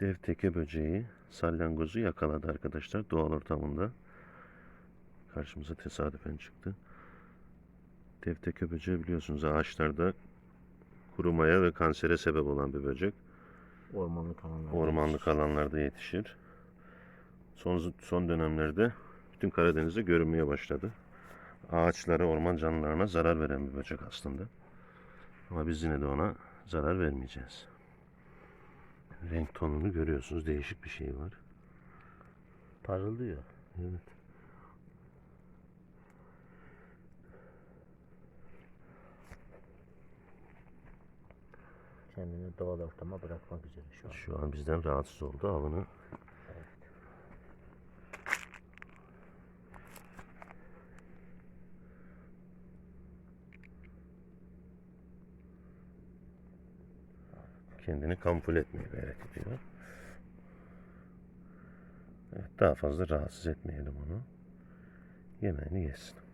Dev teke böceği salyangozu yakaladı arkadaşlar doğal ortamında. Karşımıza tesadüfen çıktı. Dev teke böceği biliyorsunuz ağaçlarda kurumaya ve kansere sebep olan bir böcek. Ormanlık alanlarda. Ormanlık alanlarda yetişir. Son, son dönemlerde bütün Karadeniz'de görünmeye başladı. Ağaçlara, orman canlılarına zarar veren bir böcek aslında. Ama biz yine de ona zarar vermeyeceğiz. Renk tonunu görüyorsunuz. Değişik bir şey var. Parıldıyor. Evet. Kendini doğal ortama bırakmak üzere şu an. Şu an bizden rahatsız oldu. Avını kendini kamufle etmeye gayret ediyor. Evet, daha fazla rahatsız etmeyelim onu. Yemeğini yesin.